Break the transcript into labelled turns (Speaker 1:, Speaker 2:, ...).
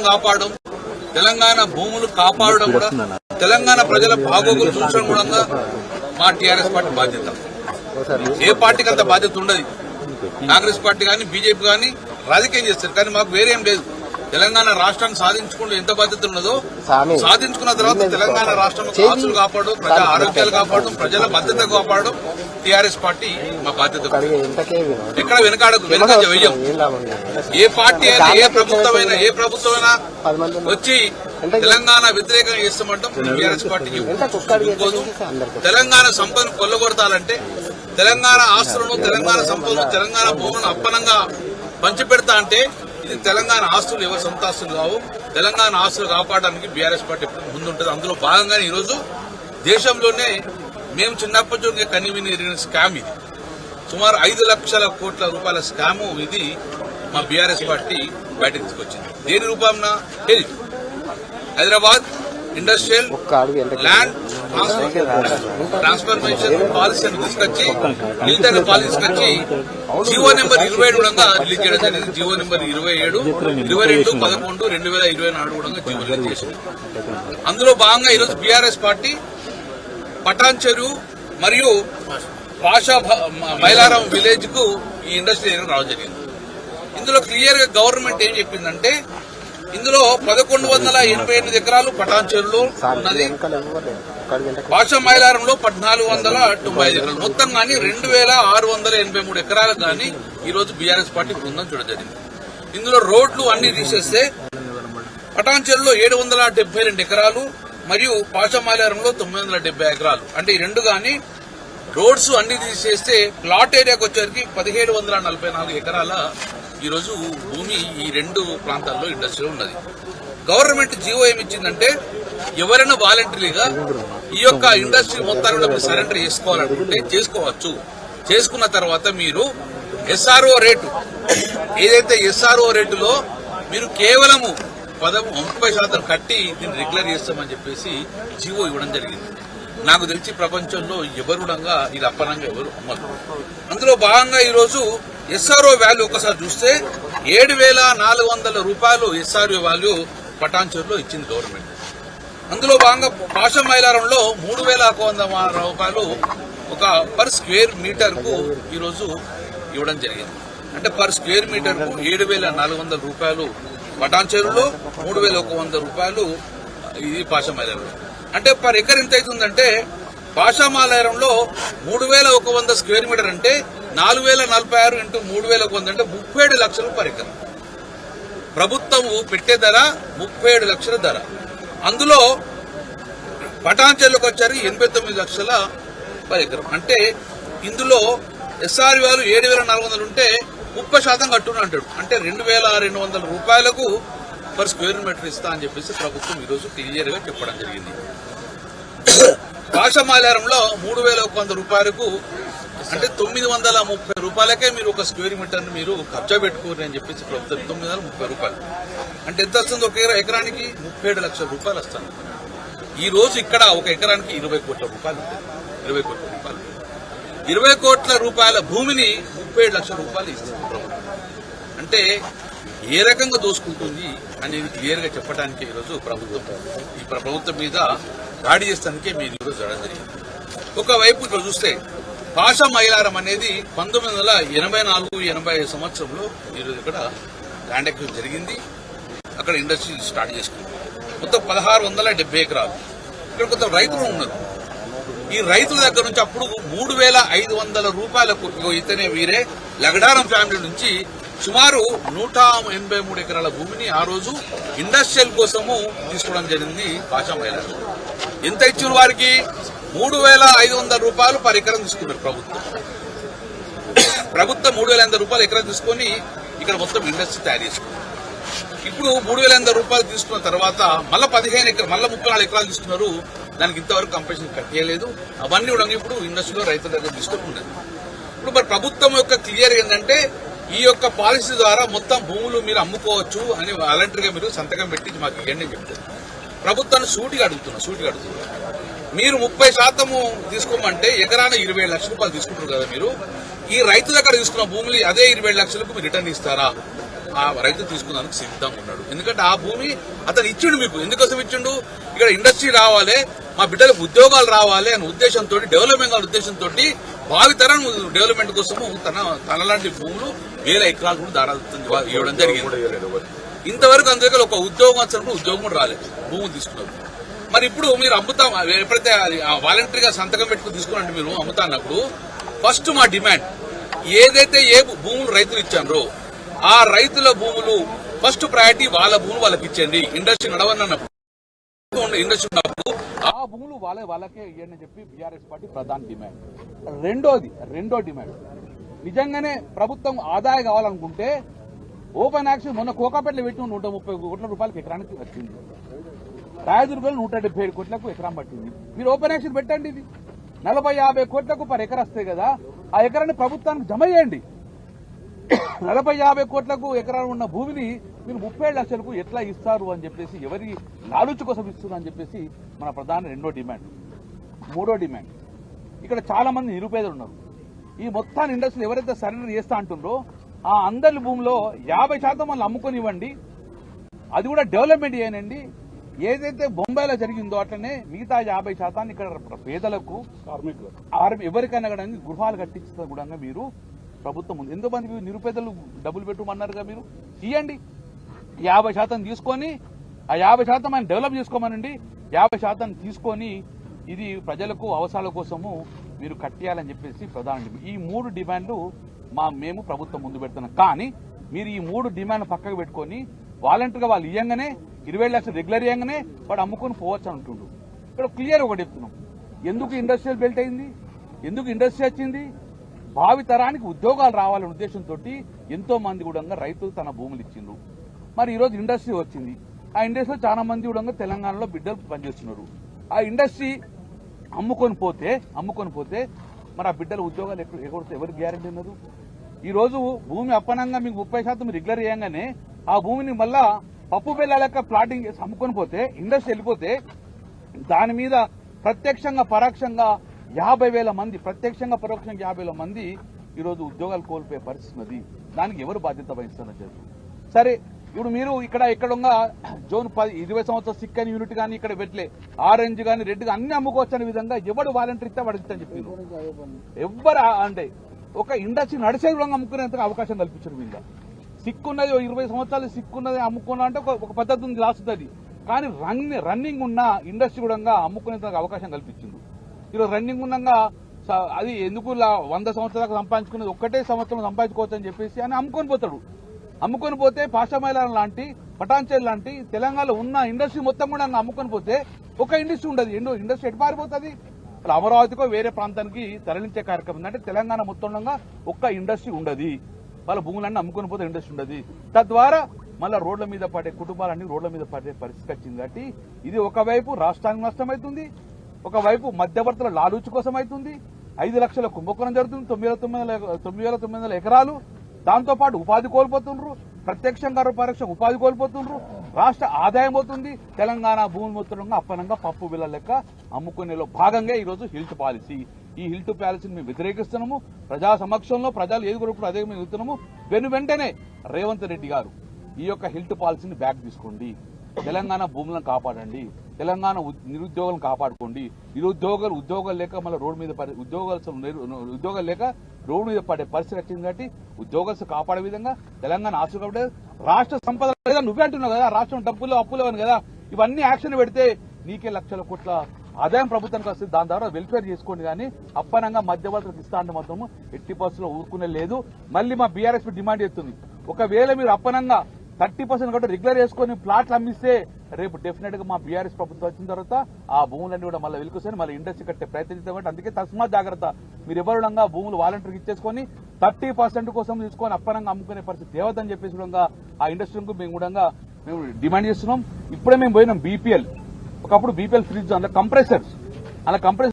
Speaker 1: రాష్ట్రం కాపాడడం తెలంగాణ భూములు కాపాడడం కూడా తెలంగాణ ప్రజల బాగోగులు చూసడం కూడా మా టీఆర్ఎస్ పార్టీ బాధ్యత. ఏ పార్టీకి అంత బాధ్యత ఉండదు. కాంగ్రెస్ పార్టీ కానీ బీజేపీ కానీ రాజకీయం చేస్తారు కానీ మాకు వేరేం లేదు. తెలంగాణ రాష్ట్రాన్ని సాధించుకుంటూ ఎంత బాధ్యత ఉన్నదో సాధించుకున్న తర్వాత తెలంగాణ రాష్ట్రంలో ఆస్తులు కాపాడడం ప్రజా ఆరోగ్యాలు కాపాడడం ప్రజల భద్రత కాపాడడం టీఆర్ఎస్ పార్టీ మా బాధ్యత ఎక్కడ వెనకాడకు వెనక వెయ్యం.
Speaker 2: ఏం
Speaker 1: పార్టీ అయినా ఏ ప్రభుత్వమైనా ఏ ప్రభుత్వమైనా. వచ్చి తెలంగాణ వ్యతిరేకంగా చేస్తామంటాం టీఆర్ఎస్.
Speaker 2: అందరికి?
Speaker 1: తెలంగాణ సంపదను కొల్లగొడతాలంటే తెలంగాణ ఆస్తులను తెలంగాణ సంపదను తెలంగాణ భూములను అప్పనంగా పంచిపెడతా అంటే తెలంగాణ ఆస్తులు ఎవరి సొంత ఆస్తులు కావు. తెలంగాణ ఆస్తులు కాపాడడానికి బీఆర్ఎస్ పార్టీ ఎప్పుడు ముందుంటుంది. అందులో భాగంగానే ఈరోజు దేశంలోనే మేము చిన్నప్పటి నుంచి కనివిని ఎరిగిన స్కామ్ ఇది. సుమారు ఐదు లక్షల కోట్ల రూపాయల స్కాము ఇది మా బీఆర్ఎస్ పార్టీ బయటకు తీసుకొచ్చింది. దేని రూపంన? Health. Hyderabad industrial land transformation పాలసీని తీసుకొచ్చి మిలిటరీ పాలసీ తీసుకొచ్చి జీవో నెంబర్ ఇరవై ఏడు కూడా రిలీజ్ చేయడం జరిగింది. జీవో నెంబర్ ఇరవై ఏడు ఇరవై రెండు పదకొండు రెండు వేల ఇరవై నాలుగు కూడా జీవో రిలీజ్ చేసింది. అందులో భాగంగా ఈరోజు బీఆర్ఎస్ పార్టీ పటాన్ చెరువు మరియు పాషా మైలారం విలేజ్కు ఈ ఇండస్ట్రీ రావడం జరిగింది. ఇందులో క్లియర్గా గవర్నమెంట్ ఏం చెప్పిందంటే పదకొండు వందల ఎనభై ఎనిమిది ఎకరాలు పటాన్ చెరువులో ఉన్నది. భాష మైలారంలో పద్నాలుగు వందల తొంభై ఐదు ఎకరాలు. మొత్తం కానీ రెండు వేల ఆరు వందల ఎనభై మూడు ఎకరాలు కానీ ఈ రోజు బీఆర్ఎస్ పార్టీ బృందం చూడడం జరిగింది. ఇందులో రోడ్లు అన్ని తీసేస్తే పటాన్చెరులో ఏడు వందల డెబ్బై రెండు ఎకరాలు మరియు పాషమాలారంలో తొమ్మిది వందల డెబ్బై ఎకరాలు. అంటే ఈ రెండు కానీ రోడ్స్ అన్ని తీసేస్తే ప్లాట్ ఏరియాకి వచ్చేసరికి పదిహేడు వందల నలభై నాలుగు ఎకరాల ఈరోజు భూమి ఈ రెండు ప్రాంతాల్లో ఇండస్ట్రీలో ఉన్నది. గవర్నమెంట్ జీవో ఏమిచ్చిందంటే ఎవరైనా వాలంటరీగా ఈ యొక్క ఇండస్ట్రీ మొత్తాన్ని మీరు సరెండర్ చేసుకోవాలనుకుంటే చేసుకోవచ్చు. చేసుకున్న తర్వాత మీరు ఎస్ఆర్ఓ రేటు ఏదైతే ఎస్ఆర్ఓ రేటులో మీరు కేవలము పదం ముప్పై శాతం కట్టి దీన్ని రెగ్యులర్ చేస్తామని చెప్పేసి జీవో ఇవ్వడం జరిగింది. నాకు తెలిసి ప్రపంచంలో ఎవరుడంగా ఇది అప్పనంగా ఎవరు అమ్మరు. అందులో భాగంగా ఈరోజు ఎస్ఆర్ఓ వాల్యూ ఒకసారి చూస్తే ఏడు వేల నాలుగు వందల రూపాయలు ఎస్ఆర్ఓ వాల్యూ పటాన్చూరులో ఇచ్చింది గవర్నమెంట్ అందులో భాగంగా పాషం మైలారంలో మూడు వేల ఒక వంద రూపాయలు ఒక పర్ స్క్వేర్ మీటర్కు ఈరోజు ఇవ్వడం జరిగింది. అంటే పర్ స్క్వేర్ మీటర్కు ఏడు వేల నాలుగు వందల రూపాయలు పటాన్ చెరువులో మూడు వేల ఒక వంద రూపాయలు ఇది పాషమాలయంలో అంటే పర్ ఎకర్ ఎంత అవుతుందంటే పాషామాలయంలో మూడు వేల ఒక వంద స్క్వేర్ మీటర్ అంటే నాలుగు వేల నలభై ఆరు ఇంటూ మూడు వేల ఒక వంద అంటే ముప్పై ఏడు లక్షలు పర్ ఎకర్. ప్రభుత్వము పెట్టే ధర ముప్పై ఏడు లక్షల ధర. అందులో పటాన్చెల్లోకి వచ్చారు ఎనభై తొమ్మిది లక్షల పర్ ఎకరం. అంటే ఇందులో ఎస్ఆర్ వాళ్ళు ఏడు వేల నాలుగు వందలు ఉంటే ముప్పై శాతం కట్టును అంటాడు. అంటే రెండు వేల రెండు వందల రూపాయలకు పర్ స్క్వేర్ మీటర్ ఇస్తా అని చెప్పేసి ప్రభుత్వం ఈరోజు క్లియర్గా చెప్పడం జరిగింది. పాషమాలారంలో మూడు వేల ఒక వంద రూపాయలకు అంటే తొమ్మిది వందల ముప్పై రూపాయలకే మీరు ఒక స్క్వేర్ మీటర్ మీరు ఖర్చు పెట్టుకోరు అని చెప్పేసి ప్రభుత్వం తొమ్మిది వందల ముప్పై రూపాయలు. అంటే ఎంత వస్తుంది ఒక ఎకరానికి? ముప్పై ఏడు లక్షల రూపాయలు వస్తుంది. ఈ రోజు ఇక్కడ ఒక ఎకరానికి ఇరవై కోట్ల రూపాయలు ఇరవై కోట్ల రూపాయలు. ఇరవై కోట్ల రూపాయల భూమిని ముప్పై ఏడు లక్షల రూపాయలు ఇస్తుంది ప్రభుత్వం. అంటే ఏ రకంగా దోసుకుంటుంది అనేది క్లియర్గా చెప్పడానికి ఈరోజు ప్రభుత్వం. ఈ ప్రభుత్వం మీద దాడి చేస్తానికే మీరు ఈరోజు జరగడం జరిగింది. ఒకవైపు ఇక్కడ చూస్తే భాషా మైలారం అనేది పంతొమ్మిది వందల ఎనభై నాలుగు ఎనభై ఐదు సంవత్సరంలో ఈరోజు ఇక్కడ ల్యాండ్ ఎక్విజిషన్ జరిగింది. అక్కడ ఇండస్ట్రీ స్టార్ట్ చేసుకుంది. మొత్తం పదహారు వందల డెబ్బై ఎకరాలు. ఇక్కడ కొంత రైతులు ఉన్నారు. ఈ రైతుల దగ్గర నుంచి అప్పుడు మూడు వేల ఐదు వందల రూపాయలకు ఇతనే వీరే. లగడారం ఫ్యామిలీ నుంచి సుమారు నూట ఎనభై మూడు ఎకరాల భూమిని ఆ రోజు ఇండస్ట్రియల్ కోసము తీసుకోవడం జరిగింది భాషా మైలారం. ఎంత ఇచ్చిన వారికి? మూడు వేల ఐదు వందల రూపాయలు పర్ ఎకరం తీసుకున్నారు ప్రభుత్వం. ప్రభుత్వం మూడు వేల ఐదు రూపాయలు ఎకరం తీసుకొని ఇక్కడ మొత్తం ఇండస్ట్రీ తయారు చేసుకుంది. ఇప్పుడు మూడు వేల ఎనిమిది రూపాయలు తీసుకున్న తర్వాత మళ్ళీ పదిహేను ఎకరాలు మళ్ళీ ముప్పై నాలుగు ఎకరాలు తీసుకున్నారు. దానికి ఇంతవరకు కంపెనీ కట్టేయలేదు. అవన్నీ కూడా ఇప్పుడు ఇండస్ట్రీలో రైతుల దగ్గర తీసుకుంటున్నది ఇప్పుడు మరి ప్రభుత్వం యొక్క క్లియర్ ఏంటంటే ఈ యొక్క పాలసీ ద్వారా మొత్తం భూములు మీరు అమ్ముకోవచ్చు అని వాలంటరీగా మీరు సంతకం పెట్టి మాకు ఇవ్వండి అని చెప్తారు ప్రభుత్వాన్ని సూటిగా అడుగుతున్నా సూటిగా అడుగుతున్నా. మీరు ముప్పై శాతము తీసుకోమంటే ఎకరాన ఇరవై లక్షల రూపాయలు తీసుకుంటారు కదా మీరు. ఈ రైతు దగ్గర తీసుకున్న భూములు అదే ఇరవై లక్షలకు మీరు రిటర్న్ ఇస్తారా? ఆ రైతు తీసుకున్నందుకు సిద్ధంగా ఉన్నాడు. ఎందుకంటే ఆ భూమి అతను ఇచ్చిండు మీకు. ఎందుకోసం ఇచ్చిండు? ఇక్కడ ఇండస్ట్రీ రావాలి మా బిడ్డలకు ఉద్యోగాలు రావాలి అనే ఉద్దేశంతో డెవలప్మెంట్ అనే ఉద్దేశంతో భావితరం డెవలప్మెంట్ కోసము తన తనలాంటి భూములు వేల ఎకరాలు కూడా దారాలు ఇవ్వడం జరిగింది. ఇంతవరకు అందుకే ఒక ఉద్యోగం వచ్చినప్పుడు ఉద్యోగం కూడా రాలేదు. భూములు తీసుకున్నారు మరి ఇప్పుడు మీరు అమ్ముతాం ఎప్పుడైతే వాలంటరీగా సంతకం పెట్టుకుని తీసుకురండి మీరు అమ్ముతా అన్నప్పుడు ఫస్ట్ మా డిమాండ్ ఏదైతే ఏ భూములు రైతులు ఇచ్చారో ఆ రైతుల భూములు ఫస్ట్ ప్రయారిటీ వాళ్ళ భూములు వాళ్ళకి ఇచ్చండి ఇండస్ట్రీ నడవన్నప్పుడు ఇండస్ట్రీ ఉన్నప్పుడు ఆ భూములు వాళ్ళ వాళ్ళకే ఇవ్వండి చెప్పి బీఆర్ఎస్ పార్టీ ప్రధాన డిమాండ్ రెండోది రెండో డిమాండ్ నిజంగానే ప్రభుత్వం ఆదాయం కావాలనుకుంటే ఓపెన్ యాక్షన్ మొన్న కోకాపేటలో పెట్టి నూట ముప్పై కోట్ల రూపాయలకి ఎకరానికి వచ్చింది. రాయదుర్గం నూట డెబ్బై ఏడు కోట్లకు ఎకరం పట్టింది. మీరు ఓపెన్ యాక్షన్ పెట్టండి ఇది. నలభై యాభై కోట్లకు పర్ ఎకర వస్తాయి కదా ఆ ఎకరాన్ని ప్రభుత్వానికి జమ చేయండి. నలభై యాభై కోట్లకు ఎకరాలు ఉన్న భూమిని మీరు ముప్పై ఏడు లక్షలకు ఎట్లా ఇస్తారు అని చెప్పేసి ఎవరి లాలుచు కోసం ఇస్తున్నారు అని చెప్పేసి మన ప్రధాన రెండో డిమాండ్. మూడో డిమాండ్. ఇక్కడ చాలా మంది నిరుపేదలు ఉన్నారు. ఈ మొత్తాన్ని ఇండస్ట్రీలు ఎవరైతే సరెండర్ చేస్తా అంటుండ్రో ఆ అందరి భూమిలో యాభై శాతం వాళ్ళు అమ్ముకొని ఇవ్వండి. అది కూడా డెవలప్మెంట్ చేయనండి. ఏదైతే బొంబాయిలో జరిగిందో అట్లనే మిగతా యాభై శాతాన్ని ఇక్కడ పేదలకు కార్మికులు ఎవరికైనా కూడా గృహాలు కట్టించిన కూడా మీరు ప్రభుత్వం ఉంది. ఎంతోమంది నిరుపేదలు డబ్బులు పెట్టుమన్నారుగా మీరు? ఇవ్వండి యాభై శాతం తీసుకొని ఆ యాభై శాతం ఆయన డెవలప్ చేసుకోమనండి. యాభై శాతం తీసుకొని ఇది ప్రజలకు అవసరాల కోసము మీరు కట్టేయాలని చెప్పేసి ప్రధాన ఈ మూడు డిమాండ్లు మా మేము ప్రభుత్వం ముందు పెడుతున్నాం. కానీ మీరు ఈ మూడు డిమాండ్ పక్కకు పెట్టుకొని వాలంటీర్గా వాళ్ళు ఇయ్యంగానే ఇరవై ఏడు లక్షలు రెగ్యులర్ ఇయ్యంగానే వాడు అమ్ముకొని పోవచ్చు అంటుండు. ఇక్కడ క్లియర్ ఒకటి చెప్తున్నాం. ఎందుకు ఇండస్ట్రియల్ బెల్ట్ అయింది? ఎందుకు ఇండస్ట్రీ వచ్చింది? భావి తరానికి ఉద్యోగాలు రావాలనే ఉద్దేశంతో ఎంతో మంది కూడా రైతులు తన భూములు ఇచ్చిండ్రు. మరి ఈరోజు ఇండస్ట్రీ వచ్చింది. ఆ ఇండస్ట్రీలో చాలా మంది కూడా తెలంగాణలో బిడ్డలు పనిచేస్తున్నారు. ఆ ఇండస్ట్రీ అమ్ముకొని పోతే అమ్ముకొని పోతే మరి ఆ బిడ్డల ఉద్యోగాలు ఎక్కడ ఎక్కడ ఎవరు గ్యారంటీ ఉన్నారు ఈరోజు భూమి అప్పనంగా మీకు ముప్పై శాతం రెగ్యులర్ చేయంగానే ఆ భూమిని మళ్ళా పప్పు బెల్ల లెక్క ప్లాటింగ్ చేసి అమ్ముకొని పోతే ఇండస్ట్రీ వెళ్ళిపోతే దాని మీద ప్రత్యక్షంగా పరోక్షంగా యాభై వేల మంది ప్రత్యక్షంగా పరోక్షంగా యాభై వేల మంది ఈరోజు ఉద్యోగాలు కోల్పోయే పరిస్థితి ఉన్నది. దానికి ఎవరు బాధ్యత వహిస్తున్నారు చెప్పు. సరే ఇప్పుడు మీరు ఇక్కడ ఎక్కడుగా జోన్ పది ఇరవై సంవత్సరాల సిక్ అని యూనిట్ కానీ ఇక్కడ పెట్టలే. ఆరెంజ్ కానీ రెడ్ కానీ అన్ని అమ్ముకోవచ్చు అనే విధంగా ఎవడు వాలంటీర్ ఇస్తే అని చెప్పింది ఎవ్వరు అంటే ఒక ఇండస్ట్రీ నడిచే విధంగా అమ్ముకునేందుకు అవకాశం కల్పించారు వీళ్ళ. సిక్కున్నది ఇరవై సంవత్సరాలు సిక్కున్నది అమ్ముకున్నా అంటే ఒక- పద్ధతి ఉంది లాస్తుంది కానీ రన్ రన్నింగ్ ఉన్న ఇండస్ట్రీ కూడా అమ్ముకునేందుకు అవకాశం కల్పించింది ఈరోజు రన్నింగ్ ఉండగా అది ఎందుకు వంద సంవత్సరాలకు సంపాదించుకునేది ఒక్కటే సంవత్సరం సంపాదించుకోవచ్చు అని చెప్పేసి అని అమ్ముకొని పోతాడు. అమ్ముకొని పోతే పాషామైలాన్ లాంటి పటాన్చేల్ లాంటి తెలంగాణలో ఉన్న ఇండస్ట్రీ మొత్తం కూడా అమ్ముకొని పోతే ఒక ఇండస్ట్రీ ఉండదు. ఎండు ఇండస్ట్రీ ఎటు పారిపోతుంది? అలా అమరావతికో వేరే ప్రాంతానికి తరలించే కార్యక్రమం. అంటే తెలంగాణ మొత్తంలో ఒక్క ఇండస్ట్రీ ఉండదు. వాళ్ళ భూములన్నీ అమ్ముకొని పోతే ఇండస్ట్రీ ఉండదు. తద్వారా మళ్ళీ రోడ్ల మీద పడే కుటుంబాలన్నీ రోడ్ల మీద పడే పరిస్థితి వచ్చింది కాబట్టి ఇది ఒకవైపు రాష్ట్రానికి నష్టమవుతుంది ఒకవైపు మధ్యవర్తుల లాలూచి కోసం అవుతుంది. ఐదు లక్షల కుంభకోణం జరుగుతుంది తొమ్మిది వేల తొమ్మిది తొమ్మిది వేల తొమ్మిది వందల ఎకరాలు. దాంతోపాటు ఉపాధి కోల్పోతుండ్రు ప్రత్యక్షంగా పరోక్ష ఉపాధి కోల్పోతుండ్రు రాష్ట్ర ఆదాయం పోతుంది. తెలంగాణ భూమి మొత్తంగా అప్పనంగా పప్పు బిల్ల లెక్క అమ్ముకునేలో భాగంగా ఈ రోజు పాలసీ. ఈ హిల్ట్ పాలసీని మేము వ్యతిరేకిస్తున్నాము. ప్రజా సమక్షంలో ప్రజలు ఏది కొరకు అదే మేము ఎదుగుతున్నాము వెను వెంటనే రేవంత్ రెడ్డి గారు ఈ యొక్క హిల్ట్ పాలసీని బ్యాక్ తీసుకోండి. తెలంగాణ భూములను కాపాడండి. తెలంగాణ నిరుద్యోగులను కాపాడుకోండి. నిరుద్యోగులు ఉద్యోగాలు లేక మళ్ళీ రోడ్డు మీద పడే ఉద్యోగాలు ఉద్యోగాలు లేక రోడ్డు మీద పడే పరిస్థితి వచ్చింది కాబట్టి ఉద్యోగస్తు కాపాడే విధంగా తెలంగాణ ఆశ కాబట్టి రాష్ట్ర సంపద నువ్వే అంటున్నావు కదా రాష్ట్రం డబ్బులు అప్పులు అని కదా. ఇవన్నీ యాక్షన్ పెడితే నీకే లక్షల కోట్ల ఆదాయం ప్రభుత్వానికి వస్తుంది. దాని ద్వారా వెల్ఫేర్ చేసుకోండి కానీ అప్పనంగా మధ్యవర్తులకు ఇస్తా అంటే మాత్రం ఎట్టి పరిస్థితుల్లో ఊరుకునే లేదు. మళ్ళీ మా బీఆర్ఎస్ డిమాండ్ చేస్తుంది. ఒకవేళ మీరు అప్పనంగా థర్టీ పర్సెంట్ కట్ట రెగ్యులర్ చేసుకుని ప్లాట్లు అమ్మిస్తే రేపు డెఫినెట్గా మా బీఆర్ఎస్ ప్రభుత్వం వచ్చిన తర్వాత ఆ భూములన్నీ కూడా మళ్ళీ వెలుకొస్తాయి మళ్ళీ ఇండస్ట్రీ కట్టే ప్రయత్నం చేద్దామంటే అందుకే తస్మా జాగ్రత్త. మీరు ఎవరుడంగా భూములు వాలంటీర్కి ఇచ్చేసుకొని థర్టీ పర్సెంట్ కోసం తీసుకొని అప్పనంగా అమ్ముకునే పరిస్థితి దేవతని చెప్పేసి కూడా ఆ ఇండస్ట్రీకి మేము కూడా మేము డిమాండ్ చేస్తున్నాం. ఇప్పుడే మేము పోయినాం బీపీఎల్ ఒకప్పుడు బీపీఎల్ ఫ్రిడ్జ్ అందులో కంప్రెసర్స్ అలా కంప్రెసర్